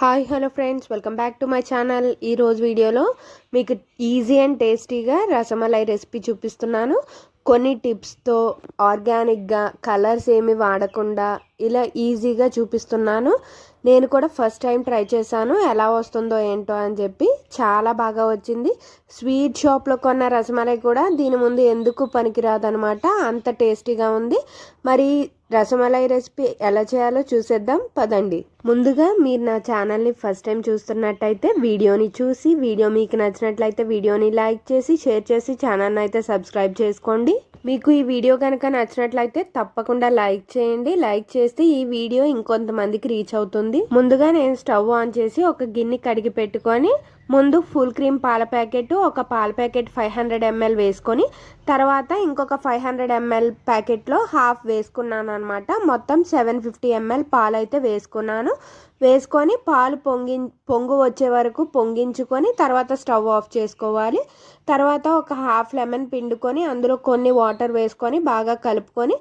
Hi hello friends. Welcome back to my channel. ఈరోజు వీడియోలో మీకు ఈజీ అండ్ టేస్టీగా రసమలై రెసిపీ చూపిస్తున్నాను. కొన్ని టిప్స్తో ఆర్గానిక్గా కలర్స్ ఏమి వాడకుండా ఇలా ఈజీగా చూపిస్తున్నాను. నేను కూడా ఫస్ట్ టైం ట్రై చేశాను. ఎలా వస్తుందో ఏంటో అని చెప్పి చాలా బాగా వచ్చింది. స్వీట్ షాప్లో కొన్న రసమలై కూడా దీని ముందు ఎందుకు పనికిరాదనమాట అంత టేస్టీగా ఉంది. మరి రసమలై రెసిపీ ఎలా చేయాలో చూసేద్దాం పదండి. ముందుగా మీరు నా ఛానల్ని ఫస్ట్ టైం చూస్తున్నట్టయితే వీడియోని చూసి వీడియో మీకు నచ్చినట్లయితే వీడియోని లైక్ చేసి షేర్ చేసి ఛానల్ని అయితే సబ్స్క్రైబ్ చేసుకోండి. మీకు ఈ వీడియో కనుక నచ్చినట్లయితే తప్పకుండా లైక్ చేయండి. లైక్ చేస్తే ఈ వీడియో ఇంకొంతమందికి రీచ్ అవుతుంది. ముందుగా నేను స్టవ్ ఆన్ చేసి ఒక గిన్నె కడిగి పెట్టుకొని ముందు ఫుల్ క్రీమ్ పాల ప్యాకెట్ ఒక పాల ప్యాకెట్ ఫైవ్ హండ్రెడ్ ఎంఎల్ వేసుకొని తర్వాత ఇంకొక ఫైవ్ హండ్రెడ్ ఎంఎల్ ప్యాకెట్లో హాఫ్ వేసుకున్నాను అనమాట మొత్తం సెవెన్ ఫిఫ్టీ ఎంఎల్ పాలు అయితే వేసుకున్నాను. వేసుకొని పాలు పొంగి పొంగు వచ్చే వరకు పొంగించుకొని తర్వాత స్టవ్ ఆఫ్ చేసుకోవాలి. తర్వాత ఒక హాఫ్ లెమన్ పిండుకొని అందులో కొన్ని వాటర్ వేసుకొని బాగా కలుపుకొని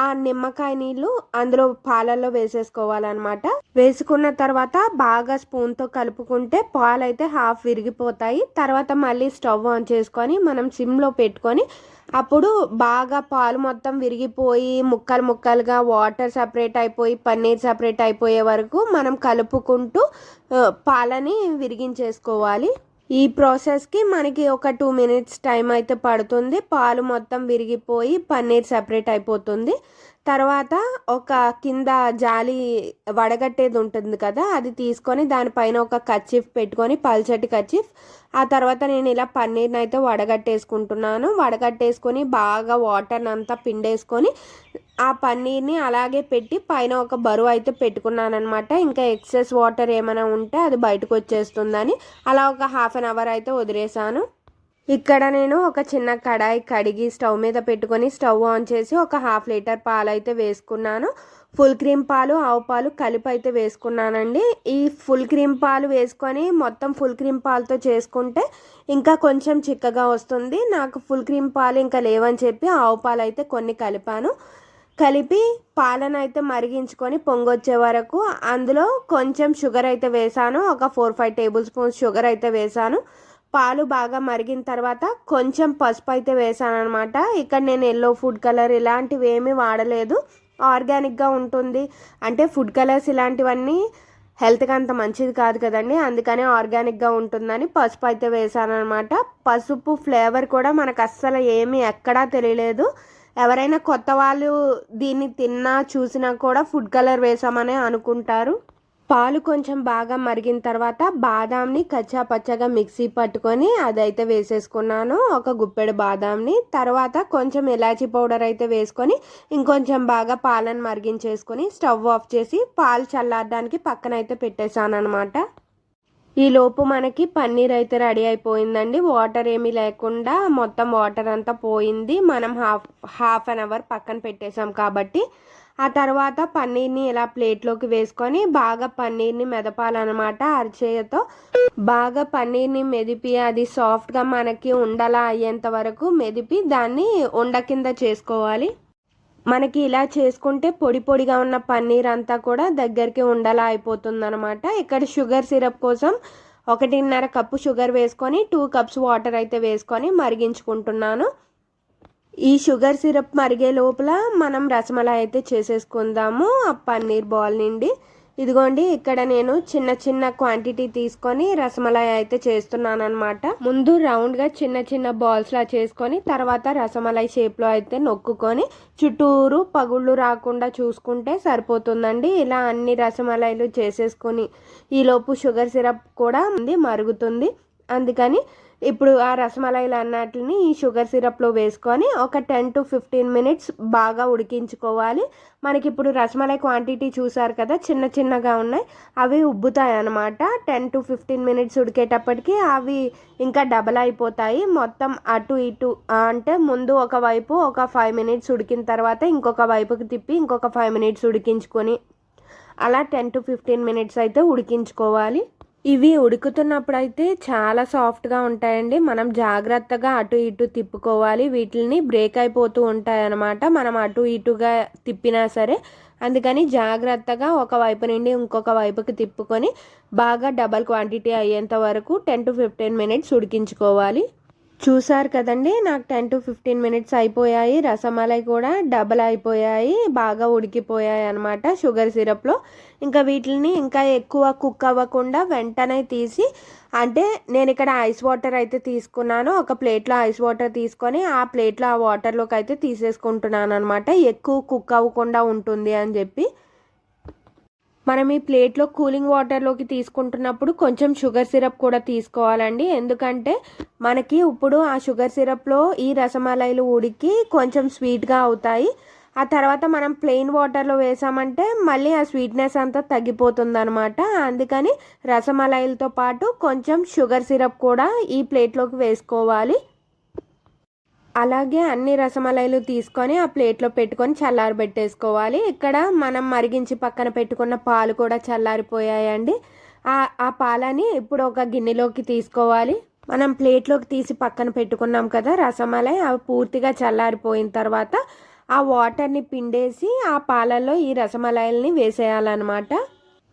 ఆ నిమ్మకాయ నీళ్ళు అందులో పాలల్లో వేసేసుకోవాలన్నమాట. వేసుకున్న తర్వాత బాగా స్పూన్తో కలుపుకుంటే పాలు అయితే హాఫ్ విరిగిపోతాయి. తర్వాత మళ్ళీ స్టవ్ ఆన్ చేసుకొని మనం సిమ్లో పెట్టుకొని అప్పుడు బాగా పాలు మొత్తం విరిగిపోయి ముక్కలు ముక్కలుగా వాటర్ సపరేట్ అయిపోయి పన్నీర్ సపరేట్ అయిపోయే వరకు మనం కలుపుకుంటూ పాలని విరిగించేసుకోవాలి. ఈ ప్రాసెస్కి మనకి ఒక టూ మినిట్స్ టైం అయితే పడుతుంది. పాలు మొత్తం విరిగిపోయి పన్నీర్ సపరేట్ అయిపోతుంది. తర్వాత ఒక కింద జాలి వడగట్టేది ఉంటుంది కదా అది తీసుకొని దానిపైన ఒక కచ్చిఫ్ పెట్టుకొని పల్చటి కచ్చిఫ్ ఆ తర్వాత నేను ఇలా పన్నీర్ని అయితే వడగట్టేసుకుంటున్నాను. వడగట్టేసుకొని బాగా వాటర్ని అంతా పిండేసుకొని ఆ పన్నీర్ని అలాగే పెట్టి పైన ఒక బరువు అయితే పెట్టుకున్నాను అనమాట ఇంకా ఎక్సెస్ వాటర్ ఏమైనా ఉంటే అది బయటకు వచ్చేస్తుందని అలా ఒక హాఫ్ అన్ అవర్ అయితే వదిలేసాను ఇక్కడ నేను ఒక చిన్న కడాయి కడిగి స్టవ్ మీద పెట్టుకొని స్టవ్ ఆన్ చేసి ఒక హాఫ్ లీటర్ పాలు అయితే వేసుకున్నాను. ఫుల్ క్రీమ్ పాలు ఆవు పాలు కలిపి అయితే వేసుకున్నానండి. ఈ ఫుల్ క్రీమ్ పాలు వేసుకొని మొత్తం ఫుల్ క్రీమ్ పాలతో చేసుకుంటే ఇంకా కొంచెం చిక్కగా వస్తుంది. నాకు ఫుల్ క్రీమ్ పాలు ఇంకా లేవని చెప్పి ఆవు పాలు అయితే కొన్ని కలిపాను. కలిపి పాలను అయితే మరిగించుకొని పొంగొచ్చే వరకు అందులో కొంచెం షుగర్ అయితే వేసాను. ఒక four five tablespoons sugar అయితే వేసాను. పాలు బాగా మరిగిన తర్వాత కొంచెం పసుపు అయితే వేసాను అనమాట ఇక్కడ నేను ఎల్లో ఫుడ్ కలర్ ఇలాంటివి ఏమీ వాడలేదు. ఆర్గానిక్గా ఉంటుంది. అంటే ఫుడ్ కలర్స్ ఇలాంటివన్నీ హెల్త్కి అంత మంచిది కాదు కదండి. అందుకనే ఆర్గానిక్గా ఉంటుందని పసుపు అయితే వేసాను అనమాట పసుపు ఫ్లేవర్ కూడా మనకు అస్సలు ఏమీ ఎక్కడా తెలియలేదు. ఎవరైనా కొత్త వాళ్ళు దీన్ని తిన్నా చూసినా కూడా ఫుడ్ కలర్ వేసామని అనుకుంటారు. పాలు కొంచెం బాగా మరిగిన తర్వాత బాదాంని కచ్చా పచ్చగా మిక్సీ పట్టుకొని అదైతే వేసేసుకున్నాను. ఒక గుప్పెడు బాదాంని. తర్వాత కొంచెం ఇలాచీ పౌడర్ అయితే వేసుకొని ఇంకొంచెం బాగా పాలను మరిగించేసుకొని స్టవ్ ఆఫ్ చేసి పాలు చల్లారడానికి పక్కన అయితే పెట్టేశాను అనమాట ఈ లోపు మనకి పన్నీర్ అయితే రెడీ అయిపోయిందండి. వాటర్ ఏమీ లేకుండా మొత్తం వాటర్ అంతా పోయింది. మనం హాఫ్ హాఫ్ అన్ అవర్ పక్కన పెట్టేసాం కాబట్టి. ఆ తర్వాత పన్నీర్ని ఇలా ప్లేట్లోకి వేసుకొని బాగా పన్నీర్ని మెదపాలన్నమాట అరిచేయతో. బాగా పన్నీర్ని మెదిపి అది సాఫ్ట్గా మనకి ఉండలా అయ్యేంత వరకు మెదిపి దాన్ని ఉండ కింద చేసుకోవాలి. మనకి ఇలా చేసుకుంటే పొడి పొడిగా ఉన్న పన్నీర్ అంతా కూడా దగ్గరికి ఉండలా అయిపోతుంది అనమాట ఇక్కడ షుగర్ సిరప్ కోసం ఒకటిన్నర కప్పు షుగర్ వేసుకొని టూ కప్స్ వాటర్ అయితే వేసుకొని మరిగించుకుంటున్నాను. ఈ షుగర్ సిరప్ మరిగే లోపల మనం రసమలై అయితే చేసేసుకుందాము ఆ పన్నీర్ బాల్ నుండి. ఇదిగోండి ఇక్కడ నేను చిన్న చిన్న క్వాంటిటీ తీసుకొని రసమలై అయితే చేస్తున్నాను అనమాట ముందు రౌండ్గా చిన్న చిన్న బాల్స్లా చేసుకొని తర్వాత రసమలై షేప్లో అయితే నొక్కుకొని చుట్టూరు పగుళ్ళు రాకుండా చూసుకుంటే సరిపోతుందండి. ఇలా అన్ని రసమలైలు చేసేసుకొని ఈలోపు షుగర్ సిరప్ కూడా ఉంది మరుగుతుంది. అందుకని ఇప్పుడు ఆ రసమలైలు అన్నట్లని ఈ షుగర్ సిరప్లో వేసుకొని ఒక టెన్ టు ఫిఫ్టీన్ మినిట్స్ బాగా ఉడికించుకోవాలి. మనకి ఇప్పుడు రసమలై క్వాంటిటీ చూసారు కదా చిన్న చిన్నగా ఉన్నాయి. అవి ఉబ్బుతాయి అనమాట టెన్ టు ఫిఫ్టీన్ మినిట్స్ ఉడికేటప్పటికి అవి ఇంకా డబల్ అయిపోతాయి. మొత్తం అటు ఇటు అంటే ముందు ఒక వైపు ఒక ఫైవ్ మినిట్స్ ఉడికిన తర్వాత ఇంకొక వైపుకి తిప్పి ఇంకొక ఫైవ్ మినిట్స్ ఉడికించుకొని అలా టెన్ టు ఫిఫ్టీన్ మినిట్స్ అయితే ఉడికించుకోవాలి. ఇవి ఉడుకుతున్నప్పుడు అయితే చాలా సాఫ్ట్గా ఉంటాయండి. మనం జాగ్రత్తగా అటు ఇటు తిప్పుకోవాలి. వీటిని బ్రేక్ అయిపోతూ ఉంటాయి అన్నమాట మనం అటు ఇటుగా తిప్పినా సరే అందుకని జాగ్రత్తగా ఒక వైపు నుండి ఇంకొక వైపుకి తిప్పుకొని బాగా డబల్ క్వాంటిటీ అయ్యేంత వరకు టెన్ టు ఫిఫ్టీన్ మినిట్స్ ఉడికించుకోవాలి. చూసారు కదండి నాకు టెన్ టు ఫిఫ్టీన్ మినిట్స్ అయిపోయాయి రసమలై కూడా డబల్ అయిపోయాయి బాగా ఉడికిపోయాయి అనమాట షుగర్ సిరప్లో. ఇంకా వీటిని ఇంకా ఎక్కువ కుక్ అవ్వకుండా వెంటనే తీసి అంటే నేను ఇక్కడ ఐస్ వాటర్ అయితే తీసుకున్నాను ఒక ప్లేట్లో ఐస్ వాటర్ తీసుకొని ఆ ప్లేట్లో ఆ వాటర్లోకి అయితే తీసేసుకుంటున్నాను అనమాట ఎక్కువ కుక్ అవ్వకుండా ఉంటుంది అని చెప్పి. మనం ఈ ప్లేట్లో కూలింగ్ వాటర్లోకి తీసుకుంటున్నప్పుడు కొంచెం షుగర్ సిరప్ కూడా తీసుకోవాలండి. ఎందుకంటే మనకి ఇప్పుడు ఆ షుగర్ సిరప్లో ఈ రసమలైలు ఉడికి కొంచెం స్వీట్గా అవుతాయి. ఆ తర్వాత మనం ప్లెయిన్ వాటర్లో వేసామంటే మళ్ళీ ఆ స్వీట్నెస్ అంతా తగ్గిపోతుంది అనమాట అందుకని రసమలైలతో పాటు కొంచెం షుగర్ సిరప్ కూడా ఈ ప్లేట్లోకి వేసుకోవాలి. అలాగే అన్ని రసమలైలు తీసుకొని ఆ ప్లేట్లో పెట్టుకొని చల్లారబెట్టేసుకోవాలి. ఇక్కడ మనం మరిగించి పక్కన పెట్టుకున్న పాలు కూడా చల్లారిపోయాయండి. ఆ ఆ పాలని ఇప్పుడు ఒక గిన్నెలోకి తీసుకోవాలి. మనం ప్లేట్లోకి తీసి పక్కన పెట్టుకున్నాం కదా రసమలై అవి పూర్తిగా చల్లారిపోయిన తర్వాత ఆ వాటర్ని పిండేసి ఆ పాలల్లో ఈ రసమలైల్ని వేసేయాలన్నమాట.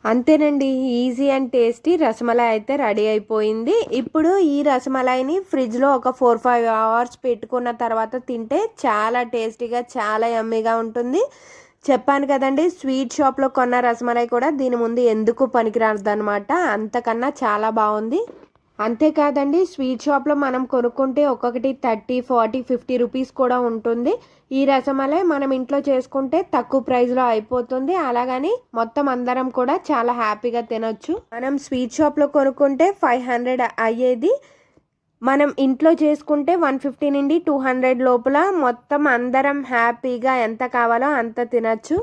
అంతేనండి ఈజీ అండ్ టేస్టీ. రసమలై అయితే రెడీ అయిపోయింది. ఇప్పుడు ఈ రసమలైని ఫ్రిడ్జ్లో ఒక ఫోర్ ఫైవ్ అవర్స్ పెట్టుకున్న తర్వాత తింటే చాలా టేస్టీగా చాలా యమ్మీగా ఉంటుంది. చెప్పాను కదండి స్వీట్ షాప్లో కొన్న రసమలై కూడా దీని ముందు ఎందుకు పనికిరాదు అనమాట అంతకన్నా చాలా బాగుంది. అంతేకాదండి స్వీట్ షాప్లో మనం కొనుక్కుంటే ఒక్కొక్కటి థర్టీ ఫార్టీ ఫిఫ్టీ రూపీస్ కూడా ఉంటుంది. ఈ రసమలై మనం ఇంట్లో చేసుకుంటే తక్కువ ప్రైస్లో అయిపోతుంది. అలాగని మొత్తం అందరం కూడా చాలా హ్యాపీగా తినొచ్చు. మనం స్వీట్ షాప్లో కొనుక్కుంటే ఫైవ్ హండ్రెడ్ అయ్యేది. మనం ఇంట్లో చేసుకుంటే వన్ ఫిఫ్టీ నుండి టూ హండ్రెడ్ లోపల మొత్తం అందరం హ్యాపీగా ఎంత కావాలో అంత తినచ్చు.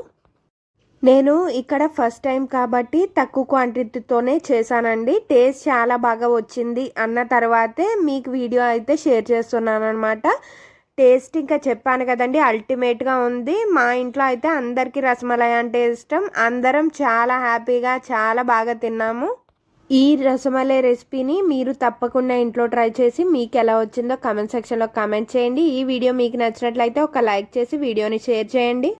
నేను ఇక్కడ ఫస్ట్ టైం కాబట్టి తక్కువ క్వాంటిటీతోనే చేశానండి. టేస్ట్ చాలా బాగా వచ్చింది. అన్న తర్వాతే మీకు వీడియో అయితే షేర్ చేస్తున్నాను అనమాట టేస్ట్ ఇంకా చెప్పాను కదండి అల్టిమేట్గా ఉంది. మా ఇంట్లో అయితే అందరికీ రసమలై అంటే ఇష్టం అందరం చాలా హ్యాపీగా చాలా బాగా తిన్నాము. ఈ రసమలై రెసిపీని మీరు తప్పకుండా ఇంట్లో ట్రై చేసి మీకు ఎలా వచ్చిందో కమెంట్ సెక్షన్లో కమెంట్ చేయండి. ఈ వీడియో మీకు నచ్చినట్లయితే ఒక లైక్ చేసి వీడియోని షేర్ చేయండి.